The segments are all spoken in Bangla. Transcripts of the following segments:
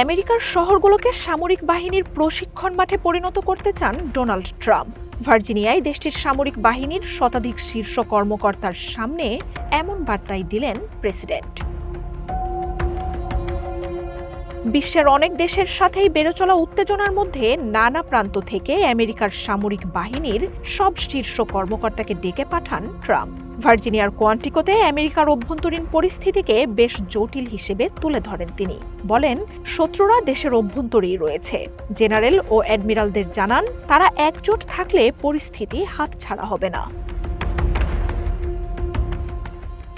আমেরিকার শহরগুলোকে সামরিক বাহিনীর প্রশিক্ষণ মাঠে পরিণত করতে চান ডোনাল্ড ট্রাম্প। ভার্জিনিয়ায় দেশটির সামরিক বাহিনীর শতাধিক শীর্ষ কর্মকর্তার সামনে এমন বার্তাই দিলেন প্রেসিডেন্ট। বিশ্বের অনেক দেশের সাথেই বেড়ে চলা উত্তেজনার মধ্যে নানা প্রান্ত থেকে আমেরিকার সামরিক বাহিনীর সব শীর্ষ কর্মকর্তাকে ডেকে পাঠান ট্রাম্প। ভার্জিনিয়ার কোয়ান্টিকোতে আমেরিকার অভ্যন্তরীণ পরিস্থিতিকে বেশ জটিল হিসেবে তুলে ধরেন তিনি। বলেন, শত্রুরা দেশের অভ্যন্তরেই রয়েছে। জেনারেল ও অ্যাডমিরালদের জানান, তারা একজোট থাকলে পরিস্থিতি হাতছাড়া হবে না।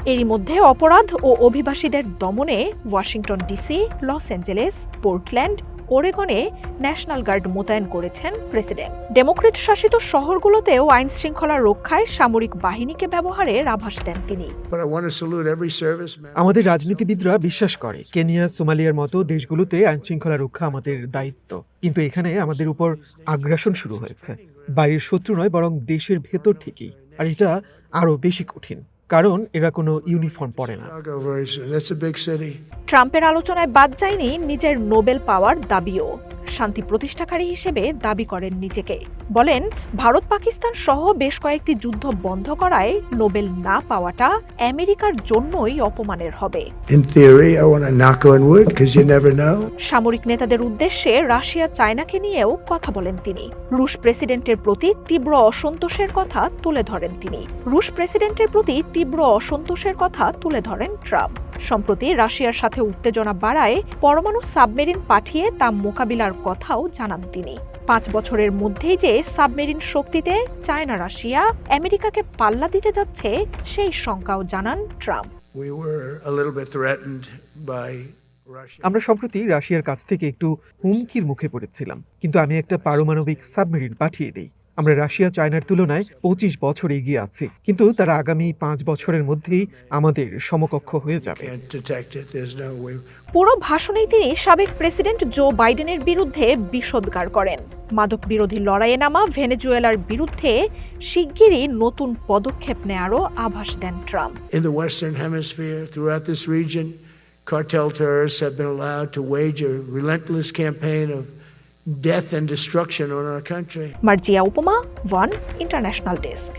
এরই মধ্যে অপরাধ ও অভিবাসীদের দমনে Washington DC, Los Angeles, Portland ওরেগনে national guard মোতায়েন করেছেন প্রেসিডেন্ট। ডেমোক্রেট শাসিত শহরগুলোতেও আইন শৃঙ্খলা রক্ষায় সামরিক বাহিনীকে ব্যবহারের আভাস দেন তিনি. আমাদের রাজনীতিবিদরা বিশ্বাস করে কেনিয়া সোমালিয়ার মতো দেশগুলোতে আইনশৃঙ্খলা রক্ষা আমাদের দায়িত্ব। কিন্তু এখানে আমাদের উপর আগ্রাসন শুরু হয়েছে। বাইরের শত্রু নয় বরং দেশের ভেতর থেকেই। আর এটা আরও বেশি কঠিন। কারণ এরা কোনো ইউনিফর্ম পরে না. ট্রাম্পের আলোচনায় বাদ যায়নি নিজের নোবেল পাওয়ার দাবিও শান্তি প্রতিষ্ঠাকারী হিসেবে দাবি করেন নিজেকে। বলেন ভারত পাকিস্তান সহ বেশ কয়েকটি যুদ্ধ বন্ধ করায় নোবেল না পাওয়াটা আমেরিকার জন্যই অপমানের হবে. সামরিক নেতাদের উদ্দেশ্যে রাশিয়া চায়নাকে নিয়েও কথা বলেন তিনি। রুশ প্রেসিডেন্টের প্রতি তীব্র অসন্তোষের কথা তুলে ধরেন তিনি। রুশ প্রেসিডেন্টের প্রতি তীব্র অসন্তোষের কথা তুলে ধরেন ট্রাম্প। সম্প্রতি রাশিয়ার সাথে উত্তেজনা বাড়ায় পরমাণু সাবমেরিন পাঠিয়ে তা মোকাবিলার কথাও জানান তিনি। পাঁচ বছরের মধ্যেই যে সাবমেরিন শক্তিতে চায়না রাশিয়া আমেরিকাকে পাল্লা দিতে যাচ্ছে সেই শঙ্কাও জানান ট্রাম্প. আমরা সম্প্রতি রাশিয়ার কাছ থেকে একটু হুমকির মুখে পড়েছিলাম কিন্তু আমি একটা পারমাণবিক সাবমেরিন পাঠিয়ে দিই। আমরা রাশিয়া চায়নার তুলনায় পঁচিশ বছর এগিয়ে আছি। কিন্তু তারা আগামী পাঁচ বছরের মধ্যেই আমাদের সমকক্ষ হয়ে যাবে. পুরো ভাষণেই তিনি সাবেক প্রেসিডেন্ট জো বাইডেনের বিরুদ্ধে বিষোদ্গার করেন। মাদক বিরোধী লড়াইয়ে নামা ভেনেজুয়েলার বিরুদ্ধে শিগগিরই নতুন পদক্ষেপ নেয়ারও আভাস দেন Trump. In the Western Hemisphere, throughout this region, cartel terrorists have been allowed to wage a relentless campaign of death and destruction on our country. Marjia Upama, One International Desk.